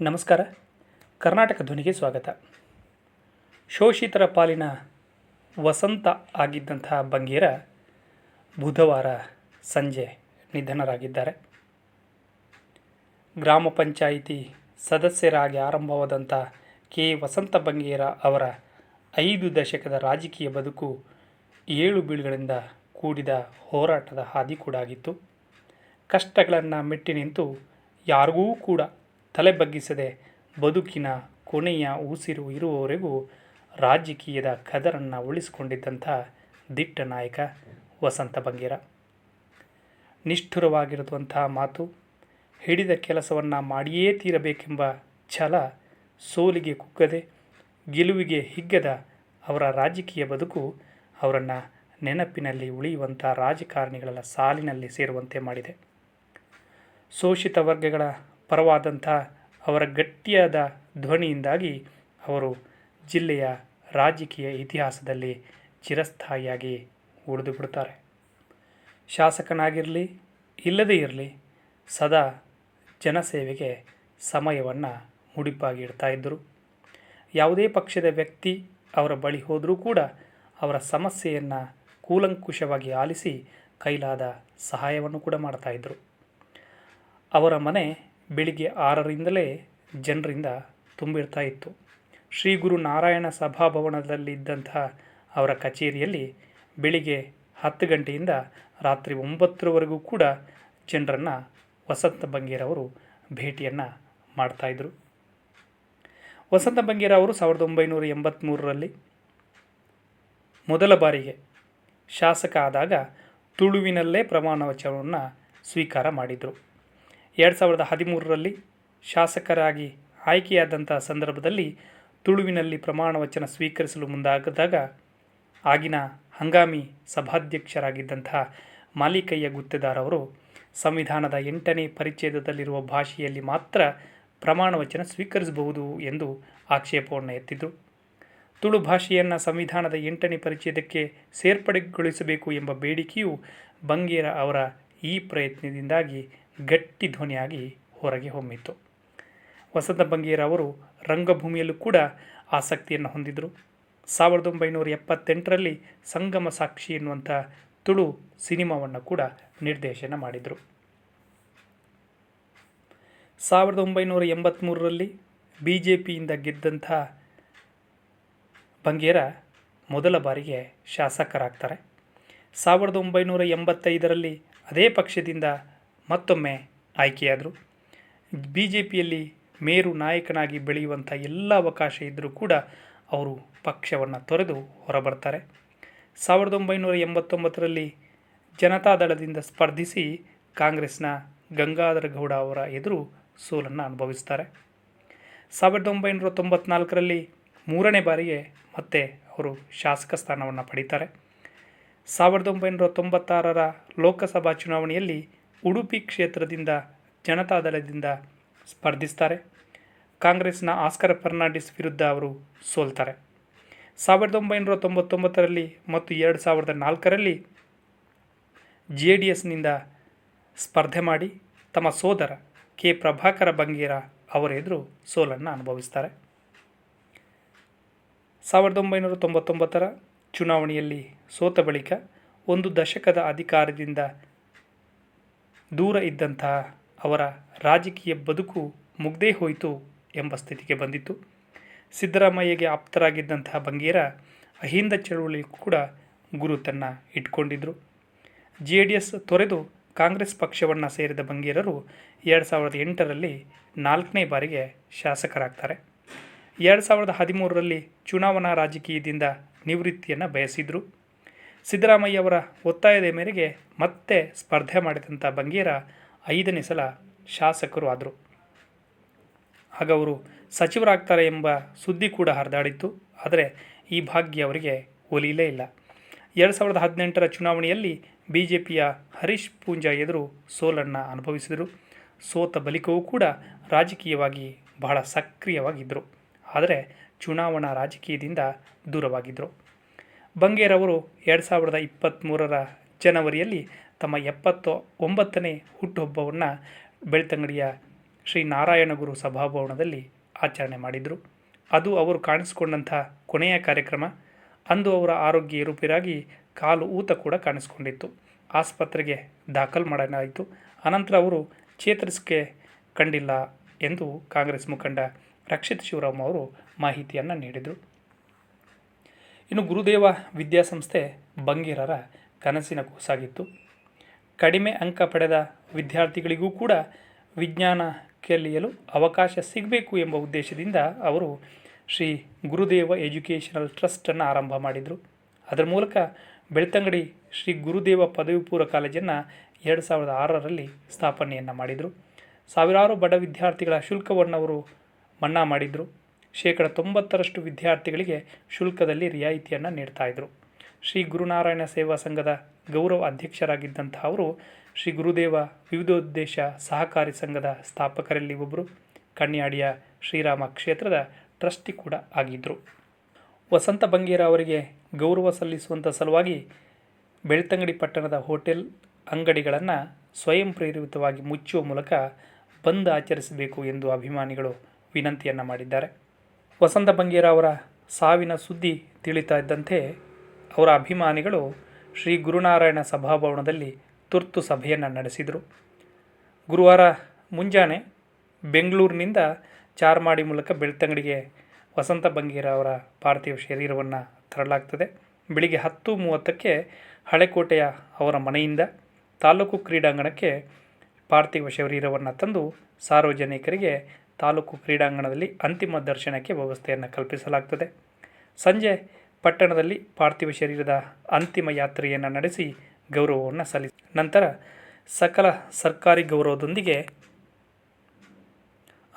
ನಮಸ್ಕಾರ. ಕರ್ನಾಟಕ ಧ್ವನಿಗೆ ಸ್ವಾಗತ. ಶೋಷಿತರ ಪಾಲಿನ ವಸಂತ ಆಗಿದ್ದಂತಹ ಬಂಗೀರ ಬುಧವಾರ ಸಂಜೆ ನಿಧನರಾಗಿದ್ದಾರೆ. ಗ್ರಾಮ ಪಂಚಾಯಿತಿ ಸದಸ್ಯರಾಗಿ ಆರಂಭವಾದಂಥ ಕೆ. ವಸಂತ ಬಂಗೇರ ಅವರ ಐದು ದಶಕದ ರಾಜಕೀಯ ಬದುಕು ಏಳು ಬೀಳುಗಳಿಂದ ಕೂಡಿದ ಹೋರಾಟದ ಹಾದಿ ಕೂಡ ಆಗಿತ್ತು. ಕಷ್ಟಗಳನ್ನು ಮೆಟ್ಟಿ ನಿಂತು ಯಾರಿಗೂ ಕೂಡ ತಲೆ ಬಗ್ಗಿಸದೆ ಬದುಕಿನ ಕೊನೆಯ ಉಸಿರು ಇರುವವರೆಗೂ ರಾಜಕೀಯದ ಕದರನ್ನು ಉಳಿಸಿಕೊಂಡಿದ್ದಂಥ ದಿಟ್ಟ ನಾಯಕ ವಸಂತ ಬಂಗೇರ. ನಿಷ್ಠುರವಾಗಿರುವಂತಹ ಮಾತು, ಹಿಡಿದ ಕೆಲಸವನ್ನು ಮಾಡಿಯೇ ತೀರಬೇಕೆಂಬ ಛಲ ಸೋಲಿಗೆ ಕುಗ್ಗದೆ ಗೆಲುವಿಗೆ ಹಿಗ್ಗದ ಅವರ ರಾಜಕೀಯ ಬದುಕು ಅವರನ್ನು ನೆನಪಿನಲ್ಲಿ ಉಳಿಯುವಂಥ ರಾಜಕಾರಣಿಗಳ ಸಾಲಿನಲ್ಲಿ ಸೇರುವಂತೆ ಮಾಡಿದೆ. ಶೋಷಿತ ವರ್ಗಗಳ ಪರವಾದಂಥ ಅವರ ಗಟ್ಟಿಯಾದ ಧ್ವನಿಯಿಂದಾಗಿ ಅವರು ಜಿಲ್ಲೆಯ ರಾಜಕೀಯ ಇತಿಹಾಸದಲ್ಲಿ ಚಿರಸ್ಥಾಯಿಯಾಗಿ ಉಳಿದು ಬಿಡ್ತಾರೆ ಶಾಸಕನಾಗಿರಲಿ, ಇಲ್ಲದೇ ಇರಲಿ, ಸದಾ ಜನಸೇವೆಗೆ ಸಮಯವನ್ನು ಮುಡಿಪಾಗಿ ಇಡ್ತಾ ಇದ್ದರು. ಯಾವುದೇ ಪಕ್ಷದ ವ್ಯಕ್ತಿ ಅವರ ಬಳಿ ಹೋದರೂ ಕೂಡ ಅವರ ಸಮಸ್ಯೆಯನ್ನು ಕೂಲಂಕುಷವಾಗಿ ಆಲಿಸಿ ಕೈಲಾದ ಸಹಾಯವನ್ನು ಕೂಡ ಮಾಡ್ತಾಯಿದ್ರು ಅವರ ಮನೆ ಬೆಳಿಗ್ಗೆ ಆರರಿಂದಲೇ ಜನರಿಂದ ತುಂಬಿರ್ತಾ ಇತ್ತು. ಶ್ರೀ ಗುರು ನಾರಾಯಣ ಸಭಾಭವನದಲ್ಲಿದ್ದಂತಹ ಅವರ ಕಚೇರಿಯಲ್ಲಿ ಬೆಳಿಗ್ಗೆ ಹತ್ತು ಗಂಟೆಯಿಂದ ರಾತ್ರಿ ಒಂಬತ್ತರವರೆಗೂ ಕೂಡ ಜನರನ್ನು ವಸಂತ ಬಂಗೇರವರು ಭೇಟಿಯನ್ನು ಮಾಡ್ತಾಯಿದ್ರು ವಸಂತ ಬಂಗೇರ ಅವರು ಸಾವಿರದ ಒಂಬೈನೂರ ಎಂಬತ್ತ್ಮೂರರಲ್ಲಿ ಮೊದಲ ಬಾರಿಗೆ ಶಾಸಕ ಆದಾಗ ತುಳುವಿನಲ್ಲೇ ಪ್ರಮಾಣ ವಚನವನ್ನು ಸ್ವೀಕಾರ ಮಾಡಿದರು. ಎರಡು ಸಾವಿರದ ಹದಿಮೂರರಲ್ಲಿ ಶಾಸಕರಾಗಿ ಆಯ್ಕೆಯಾದಂಥ ಸಂದರ್ಭದಲ್ಲಿ ತುಳುವಿನಲ್ಲಿ ಪ್ರಮಾಣ ವಚನ ಸ್ವೀಕರಿಸಲು ಮುಂದಾಗದಾಗ ಆಗಿನ ಹಂಗಾಮಿ ಸಭಾಧ್ಯಕ್ಷರಾಗಿದ್ದಂತಹ ಮಾಲೀಕಯ್ಯ ಗುತ್ತೇದಾರ್ ಅವರು ಸಂವಿಧಾನದ ಎಂಟನೇ ಪರಿಚ್ಛೇದದಲ್ಲಿರುವ ಭಾಷೆಯಲ್ಲಿ ಮಾತ್ರ ಪ್ರಮಾಣ ವಚನ ಸ್ವೀಕರಿಸಬಹುದು ಎಂದು ಆಕ್ಷೇಪವನ್ನು ಎತ್ತಿದರು ತುಳು ಭಾಷೆಯನ್ನು ಸಂವಿಧಾನದ ಎಂಟನೇ ಪರಿಚ್ಛೇದಕ್ಕೆ ಸೇರ್ಪಡೆಗೊಳಿಸಬೇಕು ಎಂಬ ಬೇಡಿಕೆಯು ಬಂಗೇರ ಅವರ ಈ ಪ್ರಯತ್ನದಿಂದಾಗಿ ಗಟ್ಟಿ ಧ್ವನಿಯಾಗಿ ಹೊರಗೆ ಹೊಮ್ಮಿತು. ವಸಂತ ಬಂಗೇರ ಅವರು ರಂಗಭೂಮಿಯಲ್ಲೂ ಕೂಡ ಆಸಕ್ತಿಯನ್ನು ಹೊಂದಿದ್ದರು ಸಾವಿರದ ಒಂಬೈನೂರ ಎಪ್ಪತ್ತೆಂಟರಲ್ಲಿ ಸಂಗಮ ಸಾಕ್ಷಿ ಎನ್ನುವಂಥ ತುಳು ಸಿನಿಮಾವನ್ನು ಕೂಡ ನಿರ್ದೇಶನ ಮಾಡಿದರು. ಸಾವಿರದ ಒಂಬೈನೂರ ಎಂಬತ್ತ್ಮೂರರಲ್ಲಿ ಬಿ ಜೆ ಪಿಯಿಂದ ಗೆದ್ದಂಥ ಬಂಗೇರ ಮೊದಲ ಬಾರಿಗೆ ಶಾಸಕರಾಗ್ತಾರೆ. ಸಾವಿರದ ಒಂಬೈನೂರ ಎಂಬತ್ತೈದರಲ್ಲಿ ಅದೇ ಪಕ್ಷದಿಂದ ಮತ್ತೊಮ್ಮೆ ಆಯ್ಕೆಯಾದರು. ಬಿ ಜೆ ಪಿಯಲ್ಲಿ ಮೇರು ನಾಯಕನಾಗಿ ಬೆಳೆಯುವಂಥ ಎಲ್ಲ ಅವಕಾಶ ಇದ್ದರೂ ಕೂಡ ಅವರು ಪಕ್ಷವನ್ನು ತೊರೆದು ಹೊರಬರ್ತಾರೆ. ಸಾವಿರದ ಒಂಬೈನೂರ ಎಂಬತ್ತೊಂಬತ್ತರಲ್ಲಿ ಜನತಾದಳದಿಂದ ಸ್ಪರ್ಧಿಸಿ ಕಾಂಗ್ರೆಸ್ನ ಗಂಗಾಧರ ಗೌಡ ಅವರ ಎದುರು ಸೋಲನ್ನು ಅನುಭವಿಸ್ತಾರೆ. ಸಾವಿರದ ಒಂಬೈನೂರ ತೊಂಬತ್ನಾಲ್ಕರಲ್ಲಿ ಮೂರನೇ ಬಾರಿಗೆ ಮತ್ತೆ ಅವರು ಶಾಸಕ ಸ್ಥಾನವನ್ನು ಪಡೀತಾರೆ. ಸಾವಿರದ ಒಂಬೈನೂರ ತೊಂಬತ್ತಾರರ ಲೋಕಸಭಾ ಚುನಾವಣೆಯಲ್ಲಿ ಉಡುಪಿ ಕ್ಷೇತ್ರದಿಂದ ಜನತಾದಳದಿಂದ ಸ್ಪರ್ಧಿಸ್ತಾರೆ. ಕಾಂಗ್ರೆಸ್ನ ಆಸ್ಕರ್ ಫರ್ನಾಂಡಿಸ್ ವಿರುದ್ಧ ಅವರು ಸೋಲ್ತಾರೆ. ಸಾವಿರದ ಒಂಬೈನೂರ ತೊಂಬತ್ತೊಂಬತ್ತರಲ್ಲಿ ಮತ್ತು ಎರಡು ಸಾವಿರದ ನಾಲ್ಕರಲ್ಲಿ ಜೆ ಡಿ ಎಸ್ನಿಂದ ಸ್ಪರ್ಧೆ ಮಾಡಿ ತಮ್ಮ ಸೋದರ ಕೆ ಪ್ರಭಾಕರ ಬಂಗೇರ ಅವರ ಎದುರು ಸೋಲನ್ನು ಅನುಭವಿಸ್ತಾರೆ. ಸಾವಿರದ ಒಂಬೈನೂರ ತೊಂಬತ್ತೊಂಬತ್ತರ ಚುನಾವಣೆಯಲ್ಲಿ ಸೋತ ಬಳಿಕ ಒಂದು ದಶಕದ ಅಧಿಕಾರದಿಂದ ದೂರ ಇದ್ದಂತಹ ಅವರ ರಾಜಕೀಯ ಬದುಕು ಮುಗ್ದೇ ಹೋಯಿತು ಎಂಬ ಸ್ಥಿತಿಗೆ ಬಂದಿತ್ತು. ಸಿದ್ದರಾಮಯ್ಯಗೆ ಆಪ್ತರಾಗಿದ್ದಂತಹ ಬಂಗೇರ ಅಹಿಂದ ಚಳುವಳಿ ಕೂಡ ಗುರುತನ್ನು ಇಟ್ಕೊಂಡಿದ್ದರು ಜೆ ಡಿ ಎಸ್ ತೊರೆದು ಕಾಂಗ್ರೆಸ್ ಪಕ್ಷವನ್ನು ಸೇರಿದ ಬಂಗೇರರು ಎರಡು ಸಾವಿರದ ಎಂಟರಲ್ಲಿ ನಾಲ್ಕನೇ ಬಾರಿಗೆ ಶಾಸಕರಾಗ್ತಾರೆ. ಎರಡು ಸಾವಿರದ ಹದಿಮೂರರಲ್ಲಿ ಚುನಾವಣಾ ರಾಜಕೀಯದಿಂದ ನಿವೃತ್ತಿಯನ್ನು ಬಯಸಿದರು. ಸಿದ್ದರಾಮಯ್ಯವರ ಒತ್ತಾಯದ ಮೇರೆಗೆ ಮತ್ತೆ ಸ್ಪರ್ಧೆ ಮಾಡಿದಂಥ ಬಂಗೇರ ಐದನೇ ಸಲ ಶಾಸಕರು ಆದರು. ಆಗ ಅವರು ಸಚಿವರಾಗ್ತಾರೆ ಎಂಬ ಸುದ್ದಿ ಕೂಡ ಹರಿದಾಡಿತ್ತು. ಆದರೆ ಈ ಭಾಗ್ಯ ಅವರಿಗೆ ಒಲಿಯಲೇ ಇಲ್ಲ. ಎರಡು ಸಾವಿರದ ಹದಿನೆಂಟರ ಚುನಾವಣೆಯಲ್ಲಿ ಬಿ ಜೆ ಪಿಯ ಹರೀಶ್ ಪೂಂಜಾ ಎದುರು ಸೋಲನ್ನು ಅನುಭವಿಸಿದರು. ಸೋತ ಬಳಿಕವೂ ಕೂಡ ರಾಜಕೀಯವಾಗಿ ಬಹಳ ಸಕ್ರಿಯವಾಗಿದ್ದರು ಆದರೆ ಚುನಾವಣಾ ರಾಜಕೀಯದಿಂದ ದೂರವಾಗಿದ್ದರು ಬಂಗೇರವರು ಎರಡು ಸಾವಿರದ ಇಪ್ಪತ್ತ್ಮೂರರ ಜನವರಿಯಲ್ಲಿ ತಮ್ಮ ಎಪ್ಪತ್ತು ಒಂಬತ್ತನೇ ಹುಟ್ಟುಹಬ್ಬವನ್ನು ಬೆಳ್ತಂಗಡಿಯ ಶ್ರೀ ನಾರಾಯಣಗುರು ಸಭಾಭವನದಲ್ಲಿ ಆಚರಣೆ ಮಾಡಿದರು. ಅದು ಅವರು ಕಾಣಿಸಿಕೊಂಡಂಥ ಕೊನೆಯ ಕಾರ್ಯಕ್ರಮ. ಅಂದು ಅವರ ಆರೋಗ್ಯ ಏರುಪೇರಾಗಿ ಕಾಲು ಊತ ಕೂಡ ಕಾಣಿಸಿಕೊಂಡಿತ್ತು. ಆಸ್ಪತ್ರೆಗೆ ದಾಖಲು ಮಾಡಲಾಯಿತು. ಅನಂತರ ಅವರು ಚೇತರಿಸಿಕೆ ಕಂಡಿಲ್ಲ ಎಂದು ಕಾಂಗ್ರೆಸ್ ಮುಖಂಡ ರಕ್ಷಿತ್ ಶಿವರಾಮ್ ಅವರು ಮಾಹಿತಿಯನ್ನು ನೀಡಿದರು. ಇನ್ನು ಗುರುದೇವ ವಿದ್ಯಾಸಂಸ್ಥೆ ಬಂಗೇರರ ಕನಸಿನ ಕೂಸಾಗಿತ್ತು. ಕಡಿಮೆ ಅಂಕ ಪಡೆದ ವಿದ್ಯಾರ್ಥಿಗಳಿಗೂ ಕೂಡ ವಿಜ್ಞಾನ ಕಲಿಯಲು ಅವಕಾಶ ಸಿಗಬೇಕು ಎಂಬ ಉದ್ದೇಶದಿಂದ ಅವರು ಶ್ರೀ ಗುರುದೇವ ಎಜುಕೇಷನಲ್ ಟ್ರಸ್ಟನ್ನು ಆರಂಭ ಮಾಡಿದರು. ಅದರ ಮೂಲಕ ಬೆಳ್ತಂಗಡಿ ಶ್ರೀ ಗುರುದೇವ ಪದವಿ ಪೂರ್ವ ಕಾಲೇಜನ್ನು ಎರಡು ಸಾವಿರದ ಆರರಲ್ಲಿ ಸ್ಥಾಪನೆಯನ್ನು ಮಾಡಿದರು. ಸಾವಿರಾರು ಬಡ ವಿದ್ಯಾರ್ಥಿಗಳ ಶುಲ್ಕವನ್ನು ಅವರು ಮನ್ನಾ ಮಾಡಿದರು. ಶೇಕಡ ತೊಂಬತ್ತರಷ್ಟು ವಿದ್ಯಾರ್ಥಿಗಳಿಗೆ ಶುಲ್ಕದಲ್ಲಿ ರಿಯಾಯಿತಿಯನ್ನು ನೀಡ್ತಾಯಿದ್ರು ಶ್ರೀ ಗುರುನಾರಾಯಣ ಸೇವಾ ಸಂಘದ ಗೌರವ ಅಧ್ಯಕ್ಷರಾಗಿದ್ದಂಥ ಅವರು ಶ್ರೀ ಗುರುದೇವ ವಿವಿಧೋದ್ದೇಶ ಸಹಕಾರಿ ಸಂಘದ ಸ್ಥಾಪಕರಲ್ಲಿ ಒಬ್ಬರು ಕನ್ಯಾಡಿಯ ಶ್ರೀರಾಮ ಕ್ಷೇತ್ರದ ಟ್ರಸ್ಟಿ ಕೂಡ ಆಗಿದ್ದರು ವಸಂತ ಬಂಗೇರ ಅವರಿಗೆ ಗೌರವ ಸಲ್ಲಿಸುವಂಥ ಸಲುವಾಗಿ ಬೆಳ್ತಂಗಡಿ ಪಟ್ಟಣದ ಹೋಟೆಲ್ ಅಂಗಡಿಗಳನ್ನು ಸ್ವಯಂ ಪ್ರೇರಿತವಾಗಿ ಮುಚ್ಚುವ ಮೂಲಕ ಬಂದ್ ಆಚರಿಸಬೇಕು ಎಂದು ಅಭಿಮಾನಿಗಳು ವಿನಂತಿಯನ್ನು ಮಾಡಿದ್ದಾರೆ. ವಸಂತ ಬಂಗೇರ ಅವರ ಸಾವಿನ ಸುದ್ದಿ ತಿಳಿತಾ ಇದ್ದಂತೆ ಅವರ ಅಭಿಮಾನಿಗಳು ಶ್ರೀ ಗುರುನಾರಾಯಣ ಸಭಾಭವನದಲ್ಲಿ ತುರ್ತು ಸಭೆಯನ್ನು ನಡೆಸಿದರು. ಗುರುವಾರ ಮುಂಜಾನೆ ಬೆಂಗಳೂರಿನಿಂದ ಚಾರ್ಮಾಡಿ ಮೂಲಕ ಬೆಳ್ತಂಗಡಿಗೆ ವಸಂತ ಬಂಗೇರ ಅವರ ಪಾರ್ಥಿವ ಶರೀರವನ್ನು ತರಲಾಗ್ತದೆ. ಬೆಳಿಗ್ಗೆ ಹತ್ತು ಮೂವತ್ತಕ್ಕೆ ಹಳೆಕೋಟೆಯ ಅವರ ಮನೆಯಿಂದ ತಾಲೂಕು ಕ್ರೀಡಾಂಗಣಕ್ಕೆ ಪಾರ್ಥಿವ ಶರೀರವನ್ನು ತಂದು ಸಾರ್ವಜನಿಕರಿಗೆ ತಾಲೂಕು ಕ್ರೀಡಾಂಗಣದಲ್ಲಿ ಅಂತಿಮ ದರ್ಶನಕ್ಕೆ ವ್ಯವಸ್ಥೆಯನ್ನು ಕಲ್ಪಿಸಲಾಗ್ತದೆ. ಸಂಜೆ ಪಟ್ಟಣದಲ್ಲಿ ಪಾರ್ಥಿವ ಶರೀರದ ಅಂತಿಮ ಯಾತ್ರೆಯನ್ನು ನಡೆಸಿ ಗೌರವವನ್ನು ಸಲ್ಲಿಸಿ. ನಂತರ ಸಕಲ ಸರ್ಕಾರಿ ಗೌರವದೊಂದಿಗೆ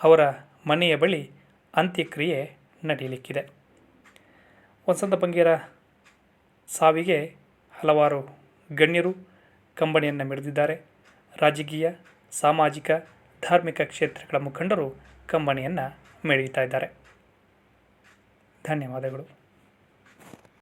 ಅವರ ಮನೆಯ ಬಳಿ ಅಂತ್ಯಕ್ರಿಯೆ ನಡೆಯಲಿಕ್ಕಿದೆ. ವಸಂತ ಬಂಗೇರ ಸಾವಿಗೆ ಹಲವಾರು ಗಣ್ಯರು ಕಂಬಣಿಯನ್ನು ಮಿಡಿದಿದ್ದಾರೆ. ರಾಜಕೀಯ, ಸಾಮಾಜಿಕ, ಧಾರ್ಮಿಕ ಕ್ಷೇತ್ರಗಳ ಮುಖಂಡರು ಕಂಬನಿಯನ್ನು ಮೆಳೆಯುತ್ತಾ ಇದ್ದಾರೆ. ಧನ್ಯವಾದಗಳು.